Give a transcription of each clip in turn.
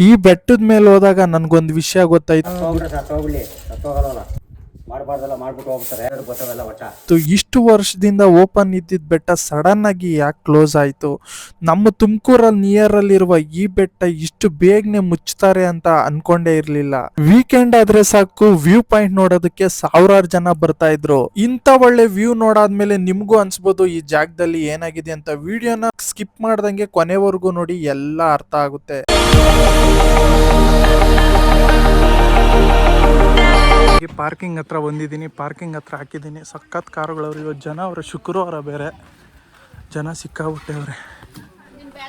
ಈ ಬೆಟ್ಟದ ಮೇಲೆ ಹೋದಾಗ ನನ್ಗೊಂದು ವಿಷಯ ಗೊತ್ತಾಯ್ತು. ಇಷ್ಟು ವರ್ಷದಿಂದ ಓಪನ್ ಇದ್ದಿದ್ದ ಬೆಟ್ಟ ಸಡನ್ ಆಗಿ ಯಾಕೆ ಕ್ಲೋಸ್ ಆಯ್ತು? ನಮ್ಮ ತುಮಕೂರಲ್ಲಿ ನಿಯರ್ ಅಲ್ಲಿರುವ ಈ ಬೆಟ್ಟ ಇಷ್ಟು ಬೇಗನೆ ಮುಚ್ಚುತ್ತಾರೆ ಅಂತ ಅನ್ಕೊಂಡೇ ಇರಲಿಲ್ಲ. ವೀಕೆಂಡ್ ಆದ್ರೆ ಸಾಕು ವ್ಯೂ ಪಾಯಿಂಟ್ ನೋಡೋದಕ್ಕೆ ಸಾವಿರಾರು ಜನ ಬರ್ತಾ ಇದ್ರು. ಇಂಥ ಒಳ್ಳೆ ವ್ಯೂ ನೋಡಾದ್ಮೇಲೆ ನಿಮ್ಗೂ ಅನ್ಸ್ಬೋದು ಈ ಜಾಗದಲ್ಲಿ ಏನಾಗಿದೆ ಅಂತ ವಿಡಿಯೋನ ಸ್ಕಿಪ್ ಮಾಡ್ದಂಗೆ ಕೊನೆವರೆಗೂ ನೋಡಿ, ಎಲ್ಲ ಅರ್ಥ ಆಗುತ್ತೆ. ಪಾರ್ಕಿಂಗ್ ಹತ್ರ ಬಂದಿದ್ದೀನಿ, ಪಾರ್ಕಿಂಗ್ ಹತ್ರ ಹಾಕಿದ್ದೀನಿ. ಸಖತ್ ಕಾರುಗಳವ್ರು, ಇವತ್ತು ಜನ ಅವರ, ಶುಕ್ರವಾರ ಬೇರೆ. ಜನ ಸಿಕ್ಕಾಬಿಟ್ಟವ್ರೆ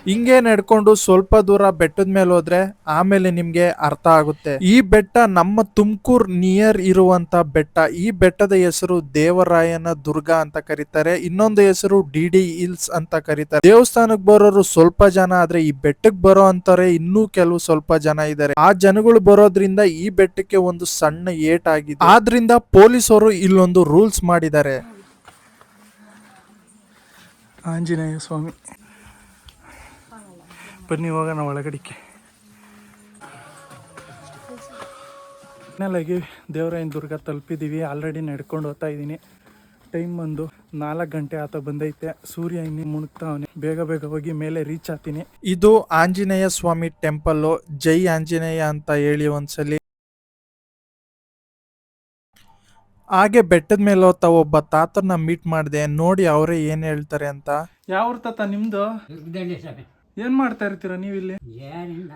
ಹಿಂಗೆ ನಡ್ಕೊಂಡು ಸ್ವಲ್ಪ ದೂರ ಬೆಟ್ಟದ ಮೇಲೆ ಹೋದ್ರೆ ಆಮೇಲೆ ನಿಮ್ಗೆ ಅರ್ಥ ಆಗುತ್ತೆ. ಈ ಬೆಟ್ಟ ನಮ್ಮ ತುಮಕೂರ್ ನಿಯರ್ ಇರುವಂತ ಬೆಟ್ಟ. ಈ ಬೆಟ್ಟದ ಹೆಸರು ದೇವರಾಯನ ದುರ್ಗ ಅಂತ ಕರೀತಾರೆ. ಇನ್ನೊಂದು ಹೆಸರು ಡಿ ಡಿ ಹಿಲ್ಸ್ ಅಂತ ಕರೀತಾರೆ. ದೇವಸ್ಥಾನಕ್ಕೆ ಬರೋರು ಸ್ವಲ್ಪ ಜನ ಆದ್ರೆ ಈ ಬೆಟ್ಟಕ್ಕೆ ಬರೋ ಅಂತಾರೆ ಇನ್ನೂ ಕೆಲವು ಸ್ವಲ್ಪ ಜನ ಇದ್ದಾರೆ ಆ ಜನಗಳು ಬರೋದ್ರಿಂದ ಈ ಬೆಟ್ಟಕ್ಕೆ ಒಂದು ಸಣ್ಣ ಏಟ್ ಆಗಿದೆ. ಆದ್ರಿಂದ ಪೊಲೀಸರು ಇಲ್ಲೊಂದು ರೂಲ್ಸ್ ಮಾಡಿದ್ದಾರೆ. ಆಂಜನೇಯ ಸ್ವಾಮಿ. ಬನ್ನಿ ಹೋಗೋಣ ಒಳಗಡಿಕೆ ಫೈನಲಾಗಿ ದೇವರಾಯನ ದುರ್ಗ ತಲುಪಿದ್ದೀವಿ ಆಲ್ರೆಡಿ ನಡ್ಕೊಂಡು ಹೋಗ್ತಾ ಇದ್ದೀನಿ. ಟೈಮ್ ಬಂದು ನಾಲ್ಕು ಗಂಟೆ ಆತ ಬಂದೈತೆ. ಸೂರ್ಯ ಇನ್ನೂ ಮುಣುಗ್ತಾವನೆ. ಬೇಗ ಬೇಗ ಹೋಗಿ ಮೇಲೆ ರೀಚ್ ಆಗ್ತೀನಿ. ಇದು ಆಂಜನೇಯ ಸ್ವಾಮಿ ಟೆಂಪಲ್ಲು ಜೈ ಆಂಜನೇಯ ಅಂತ ಹೇಳಿ ಒಂದ್ಸಲಿ. ಹಾಗೆ ಬೆಟ್ಟದ ಮೇಲೆ ಹೋಗ್ತಾ ಒಬ್ಬ ತಾತನ ಮೀಟ್ ಮಾಡಿದೆ. ನೋಡಿ ಅವರೇ ಏನ್ ಹೇಳ್ತಾರೆ ಅಂತ. ಯಾವ ತಾತ ನಿಮ್ದು? ಏನ್ ಮಾಡ್ತಾ ಇರ್ತೀರ ನೀವಿಲ್ಲಿ?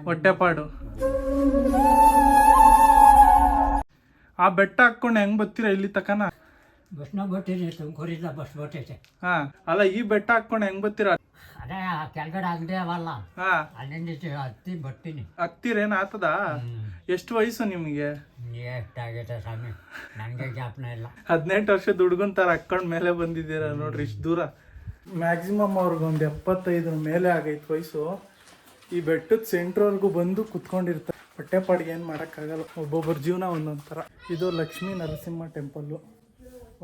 ಹೊಟ್ಟೆಪಾಡು ಆ ಬೆಟ್ಟ ಹಾಕೊಂಡು ಹೆಂಗ್ ಬರ್ತೀರಾ ಇಲ್ಲಿ ತಕನ? ಬಸ್ನ ಬಟ್ಟಿನಿ ತುಮಕೂರಿಂದ ಬಸ್ ಬರ್ತೈತೆ. ಹಾ ಅಲ್ಲ ಈ ಬೆಟ್ಟ ಹಾಕೊಂಡು ಹೆಂಗ್ ಬರ್ತೀರಾ? ಅದೇ ಕೆಳಗಡೆ ಅಂಗಡಿ ಅವಲ್ಲ. ಹಾ. ಅಲ್ಲಿಂದ ಹತ್ತಿ ಬರ್ತೀನಿ. ಹತ್ತಿರೇನ್ ಆತದ? ಎಷ್ಟು ವಯಸ್ಸು ನಿಮ್ಗೆ? ಎಷ್ಟಾಗೈತೆ ಸ್ವಾಮಿ. ನನಗೆ ಜ್ಞಾಪನ ಇಲ್ಲ. ಹದಿನೆಂಟು ವರ್ಷದ ಹುಡುಗನ್ ತರ ಹಾಕೊಂಡ್ ಮೇಲೆ ಬಂದಿದ್ದೀರಾ ನೋಡ್ರಿ ಇಷ್ಟು ದೂರ. ಮ್ಯಾಕ್ಸಿಮಮ್ ಅವ್ರಿಗೊಂದು ಎಪ್ಪತ್ತೈದರ ಮೇಲೆ ಆಗೈತೆ ವಯಸ್ಸು. ಈ ಬೆಟ್ಟದ ಸೆಂಟ್ರವರೆಗೂ ಬಂದು ಕುತ್ಕೊಂಡಿರ್ತಾರೆ. ಹೊಟ್ಟೆಪಾಡಿಗೆ ಏನು ಮಾಡೋಕ್ಕಾಗಲ್ಲ. ಒಬ್ಬೊಬ್ಬರ ಜೀವನ ಒಂದೊಂದು ಥರ ಇದು ಲಕ್ಷ್ಮೀ ನರಸಿಂಹ ಟೆಂಪಲ್ಲು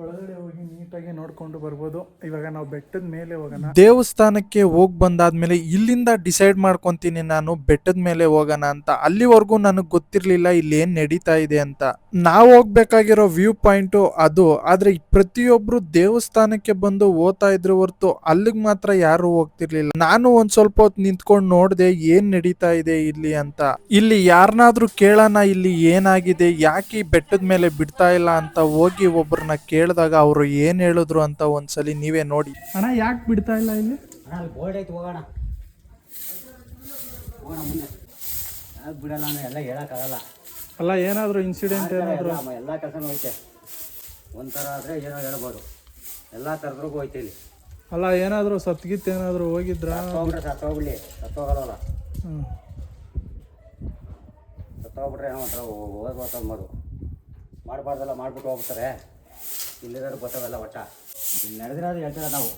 ಒಳಗಡೆ ಹೋಗಿ ನೀಟಾಗಿ ನೋಡ್ಕೊಂಡು ಬರ್ಬೋದು. ಇವಾಗ ನಾವು ಬೆಟ್ಟದ ಮೇಲೆ ಹೋಗೋಣ. ದೇವಸ್ಥಾನಕ್ಕೆ ಹೋಗಿ ಬಂದಾದ್ಮೇಲೆ ಇಲ್ಲಿಂದ ಡಿಸೈಡ್ ಮಾಡ್ಕೊಂತೀನಿ ನಾನು, ಬೆಟ್ಟದ ಮೇಲೆ ಹೋಗೋಣ ಅಂತ. ಅಲ್ಲಿವರೆಗೂ ನನಗೆ ಗೊತ್ತಿರಲಿಲ್ಲ ಇಲ್ಲಿ ಏನ್ ನಡೀತಾ ಇದೆ ಅಂತ. ನಾವು ಹೋಗ್ಬೇಕಾಗಿರೋ ವ್ಯೂ ಪಾಯಿಂಟು ಅದು. ಆದ್ರೆ ಪ್ರತಿಯೊಬ್ರು ದೇವಸ್ಥಾನಕ್ಕೆ ಬಂದು ಓದ್ತಾ ಇದ್ರು ಹೊರತು ಅಲ್ಲಿಗೆ ಮಾತ್ರ ಯಾರು ಹೋಗ್ತಿರ್ಲಿಲ್ಲ. ನಾನು ಒಂದ್ ಸ್ವಲ್ಪ ಹೊತ್ತು ನಿಂತ್ಕೊಂಡು ನೋಡ್ದೆ ಏನ್ ನಡೀತಾ ಇದೆ ಇಲ್ಲಿ ಅಂತ. ಇಲ್ಲಿ ಯಾರನ್ನಾದ್ರೂ ಕೇಳೋಣ, ಇಲ್ಲಿ ಏನಾಗಿದೆ, ಯಾಕೆ ಬೆಟ್ಟದ ಮೇಲೆ ಬಿಡ್ತಾ ಇಲ್ಲ ಅಂತ ಹೋಗಿ ಒಬ್ಬರನ್ನ ಕೇಳಿದಾಗ ಅವರು ಏನ್ ಹೇಳಿದ್ರು ಅಂತ ಒಂದ್ಸಲಿ ನೀವೇ ನೋಡಿ. ಅಣ್ಣ ಯಾಕೆ ಬಿಡ್ತಾ ಇಲ್ಲ ಇಲ್ಲಿ? ಅಣ್ಣ ಬೋರ್ಡ್ ಐತೆ ಹೋಗೋಣ. ಹೋಗೋಣ ಮುಂದೆ. ಯಾಕೆ ಬಿಡಲ್ಲ ಅಂದ್ರೆ ಎಲ್ಲ ಹೇಳೋಕ್ಕಾಗಲ್ಲ. ಅಲ್ಲ ಏನಾದರೂ ಇನ್ಸಿಡೆಂಟ್ ಏನಾದ್ರು? ಎಲ್ಲ ಎಲ್ಲ ಹೋಯ್ತೆ. ಒಂಥರ ಆದರೆ ಏನೋ ಹೇಳ್ಬೋದು. ಎಲ್ಲ ಥರದ್ರಿಗೂ ಹೋಯ್ತೆ ಇಲ್ಲಿ. ಅಲ್ಲ ಏನಾದರೂ ಸತ್ಗಿತ್ ಏನಾದ್ರು ಹೋಗಿದ್ರಾ? ಸತ್ತೋಗ್ಬಿಟ್ರೆ ಸತ್ತೋಗ್ಬಿಡಿ ಸತ್ತೋಗಲ್ಲ ಹ್ಮ್. ಸತ್ತೋಗ್ಬಿಟ್ರೆ ಏನೋ ಒಂಥರ ಓದ್ಬೋದು ಮಾಡು ಮಾಡಬಾರ್ದಲ್ಲ ಮಾಡ್ಬಿಟ್ಟು ಹೋಗ್ಬಿಡ್ತಾರೆ. ಇಲ್ಲಿರೋರು ಗೊತ್ತಾಗಲ್ಲ ಒಟ್ಟ. ಇಲ್ಲಿ ನಡೆದಿರೋದು ಹೇಳ್ತಾರ ನಾವು?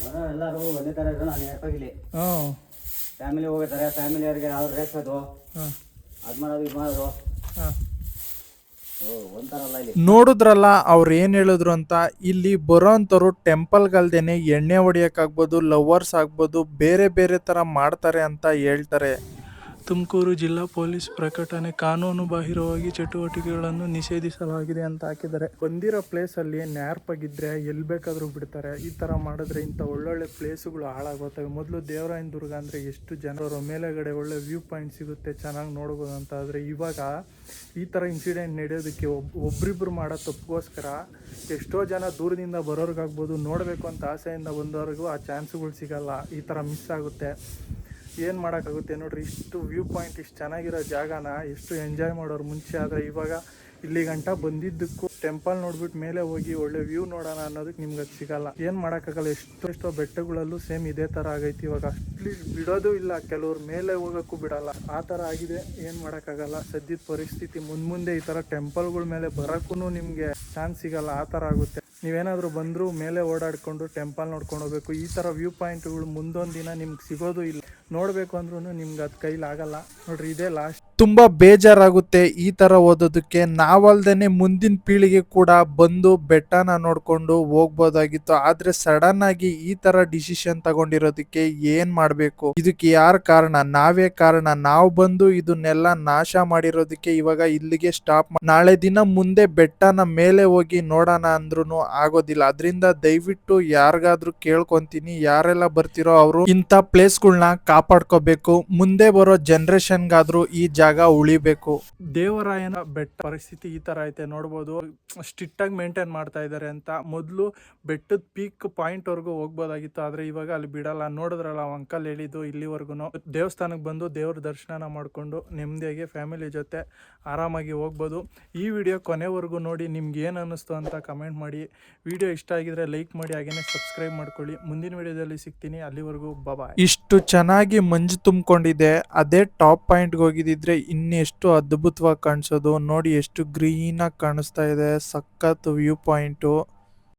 ಬರೋ ಎಲ್ಲರೂ ಒಂದೇ ಥರ ಇರೋ ನಾನು ಹೇಳ್ಕೋಗಿಲ್ಲಿ ಹ್ಮ್. ಫ್ಯಾಮಿಲಿ ಹೋಗಿರ್ತಾರೆ ಫ್ಯಾಮಿಲಿಯವ್ರಿಗೆ ಅವ್ರು ರೇಸೋದು ಹ್ಮ್. ಅದು ಮಾಡೋದು ಇದು ಮಾಡೋದು. ಓ ಇಲ್ಲಿ. ನೋಡಿದ್ರಲ್ಲ ಅವ್ರು ಏನ್ ಹೇಳಿದ್ರು ಅಂತ ಇಲ್ಲಿ ಬರೋಂಥವ್ರು ಟೆಂಪಲ್ಗಲ್ದೇನೆ ಎಣ್ಣೆ ಹೊಡಿಯೋಕ್ಕಾಗ್ಬೋದು ಲವರ್ಸ್ ಆಗ್ಬೋದು ಬೇರೆ ಬೇರೆ ತರ ಮಾಡ್ತಾರೆ ಅಂತ ಹೇಳ್ತಾರೆ. ತುಮಕೂರು ಜಿಲ್ಲಾ ಪೊಲೀಸ್ ಪ್ರಕಟಣೆ ಕಾನೂನು ಬಾಹಿರವಾಗಿ ಚಟುವಟಿಕೆಗಳನ್ನು ನಿಷೇಧಿಸಲಾಗಿದೆ ಅಂತ ಹಾಕಿದ್ದಾರೆ. ಬಂದಿರೋ ಪ್ಲೇಸ್ ಅಲ್ಲಿ ನ್ಯಾರ್ಪಾಗಿದ್ರೆ ಎಲ್ಲಿ ಬೇಕಾದ್ರೂ ಬಿಡ್ತಾರೆ. ಈ ತರ ಮಾಡಿದ್ರೆ ಇಂಥ ಒಳ್ಳೊಳ್ಳೆ ಪ್ಲೇಸ್ಗಳು ಹಾಳಾಗೋತವೆ ಮೊದಲು ದೇವರಾಯನ ದುರ್ಗ ಅಂದ್ರೆ ಎಷ್ಟು ಜನರು, ಮೇಲೆಗಡೆ ಒಳ್ಳೆ ವ್ಯೂ ಪಾಯಿಂಟ್ ಸಿಗುತ್ತೆ, ಚೆನ್ನಾಗಿ ನೋಡ್ಬೋದು ಅಂತ ಆದ್ರೆ ಇವಾಗ ಈ ಥರ ಇನ್ಸಿಡೆಂಟ್ ನಡೆಯೋದಕ್ಕೆ ಒಬ್, ಒಬ್ರಿಬ್ರು ಮಾಡೋ ತಪ್ಪಗೋಸ್ಕರ ಎಷ್ಟೋ ಜನ ದೂರದಿಂದ ಬರೋರ್ಗಾಗ್ಬೋದು, ನೋಡಬೇಕು ಅಂತ ಆಸೆಯಿಂದ ಬಂದವ್ರಿಗೂ ಆ ಚಾನ್ಸ್ಗಳು ಸಿಗಲ್ಲ. ಈ ಥರ ಮಿಸ್ ಆಗುತ್ತೆ. ಏನು ಮಾಡೋಕ್ಕಾಗುತ್ತೆ ನೋಡ್ರಿ, ಇಷ್ಟು ವ್ಯೂ ಪಾಯಿಂಟ್ ಇಷ್ಟು ಚೆನ್ನಾಗಿರೋ ಜಾಗನ ಎಷ್ಟು ಎಂಜಾಯ್ ಮಾಡೋರು ಮುಂಚೆ ಆದರೆ ಇವಾಗ ಇಲ್ಲಿ ಗಂಟ ಬಂದಿದ್ದಕ್ಕೂ ಟೆಂಪಲ್ ನೋಡ್ಬಿಟ್ಟು ಮೇಲೆ ಹೋಗಿ ಒಳ್ಳೆ ವ್ಯೂ ನೋಡೋಣ ಅನ್ನೋದಕ್ಕೆ ನಿಮ್ಗೆ ಅದು ಸಿಗಲ್ಲ. ಏನು ಮಾಡೋಕ್ಕಾಗಲ್ಲ, ಎಷ್ಟೋ ಎಷ್ಟೋ ಬೆಟ್ಟಗಳಲ್ಲೂ ಸೇಮ್ ಇದೇ ಥರ ಆಗೈತಿ ಇವಾಗ. ಅಟ್ಲೀಸ್ಟ್ ಬಿಡೋದು ಇಲ್ಲ, ಕೆಲವ್ರು ಮೇಲೆ ಹೋಗೋಕ್ಕೂ ಬಿಡಲ್ಲ. ಆ ಥರ ಆಗಿದೆ, ಏನು ಮಾಡೋಕ್ಕಾಗಲ್ಲ. ಸದ್ಯದ ಪರಿಸ್ಥಿತಿ ಮುಂದೆ ಮುಂದೆ ಈ ಥರ ಟೆಂಪಲ್ಗಳ ಮೇಲೆ ಬರೋಕ್ಕೂ ನಿಮಗೆ ಚಾನ್ಸ್ ಸಿಗಲ್ಲ, ಆ ಥರ ಆಗುತ್ತೆ. ನೀವೇನಾದರೂ ಬಂದರೂ ಮೇಲೆ ಓಡಾಡಿಕೊಂಡು ಟೆಂಪಲ್ ನೋಡ್ಕೊಂಡು ಹೋಗಬೇಕು. ಈ ಥರ ವ್ಯೂ ಪಾಯಿಂಟ್ಗಳು ಮುಂದೊಂದು ದಿನ ನಿಮ್ಗೆ ಸಿಗೋದು ಇಲ್ಲ. ನೋಡಬೇಕು ಅಂದ್ರೂ ನಿಮ್ಗೆ ಅದು ಕೈಲಾಗಲ್ಲ. ನೋಡ್ರಿ, ಇದೇ ಲಾಸ್ಟ್ ತುಂಬಾ ಬೇಜಾರಾಗುತ್ತೆ ಈ ತರ ಓದೋದಕ್ಕೆ. ನಾವಲ್ದೇನೆ ಮುಂದಿನ ಪೀಳಿಗೆ ಕೂಡ ಬಂದು ಬೆಟ್ಟನ ನೋಡ್ಕೊಂಡು ಹೋಗ್ಬೋದಾಗಿತ್ತು. ಆದ್ರೆ ಸಡನ್ ಆಗಿ ಈ ತರ ಡಿಸಿಷನ್ ತಗೊಂಡಿರೋದಕ್ಕೆ ಏನ್ ಮಾಡ್ಬೇಕು? ಇದಕ್ಕೆ ಯಾರ ಕಾರಣ? ನಾವೇ ಕಾರಣ? ನಾವು ಬಂದು ಇದನ್ನೆಲ್ಲ ನಾಶ ಮಾಡಿರೋದಕ್ಕೆ ಇವಾಗ ಇಲ್ಲಿಗೆ ಸ್ಟಾಪ್ ನಾಳೆ ದಿನ ಮುಂದೆ ಬೆಟ್ಟನ ಮೇಲೆ ಹೋಗಿ ನೋಡೋಣ ಅಂದ್ರೂ ಆಗೋದಿಲ್ಲ. ಅದರಿಂದ ದಯವಿಟ್ಟು ಯಾರಿಗಾದ್ರೂ ಕೇಳ್ಕೊಂತೀನಿ. ಯಾರೆಲ್ಲ ಬರ್ತಿರೋ ಅವರು ಇಂಥ ಪ್ಲೇಸ್ಗಳನ್ನ ಕಾಪಾಡ್ಕೋಬೇಕು. ಮುಂದೆ ಬರೋ ಜನರೇಷನ್ಗಾದ್ರೂ ಈ ಜಾಗ ಉಳಿಬೇಕು. ದೇವರಾಯನ ಬೆಟ್ಟ ಪರಿಸ್ಥಿತಿ ಈ ತರ ಐತೆ ನೋಡ್ಬೋದು. ಸ್ಟ್ರಿಕ್ಟ್ ಆಗಿ ಮೇಂಟೈನ್ ಮಾಡ್ತಾ ಇದ್ದಾರೆ ಅಂತ ಮೊದಲು ಬೆಟ್ಟದ ಪೀಕ್ ಪಾಯಿಂಟ್ ವರೆಗೂ ಹೋಗ್ಬೋದಾಗಿತ್ತು ಆದ್ರೆ ಇವಾಗ ಅಲ್ಲಿ ಬಿಡಲ್ಲ. ನೋಡಿದ್ರಲ್ಲ ಅವ್ ಅಂಕಲ್ ಹೇಳಿದ್ದು ಇಲ್ಲಿವರೆಗೂ ದೇವಸ್ಥಾನಕ್ಕೆ ಬಂದು ದೇವ್ರ ದರ್ಶನ ಮಾಡಿಕೊಂಡು ನೆಮ್ಮದಿಯಾಗಿ ಫ್ಯಾಮಿಲಿ ಜೊತೆ ಆರಾಮಾಗಿ ಹೋಗ್ಬೋದು. ಈ ವಿಡಿಯೋ ಕೊನೆವರೆಗೂ ನೋಡಿ ನಿಮ್ಗೆ ಏನು ಅನ್ನಿಸ್ತು ಅಂತ ಕಮೆಂಟ್ ಮಾಡಿ. ವಿಡಿಯೋ ಇಷ್ಟ ಆಗಿದ್ರೆ ಲೈಕ್ ಮಾಡಿ ಹಾಗೇನೆ ಸಬ್ಸ್ಕ್ರೈಬ್ ಮಾಡ್ಕೊಳ್ಳಿ. ಮುಂದಿನ ವಿಡಿಯೋದಲ್ಲಿ ಸಿಗ್ತೀನಿ. ಅಲ್ಲಿವರೆಗೂ ಬಾಯ್. ಇಷ್ಟು ಚೆನ್ನಾಗಿ ಮಂಜು ತುಂಬಿಕೊಂಡಿದೆ ಅದೇ ಟಾಪ್ ಪಾಯಿಂಟ್ಗೆ ಹೋಗಿದ್ದಿದ್ರೆ ಇನ್ನೆಷ್ಟು ಅದ್ಭುತವಾಗಿ ಕಾಣಿಸೋದು ನೋಡಿ ಎಷ್ಟು ಗ್ರೀನಾಗಿ ಕಾಣಿಸ್ತಾ ಇದೆ. ಸಖತ್ ವ್ಯೂ ಪಾಯಿಂಟು.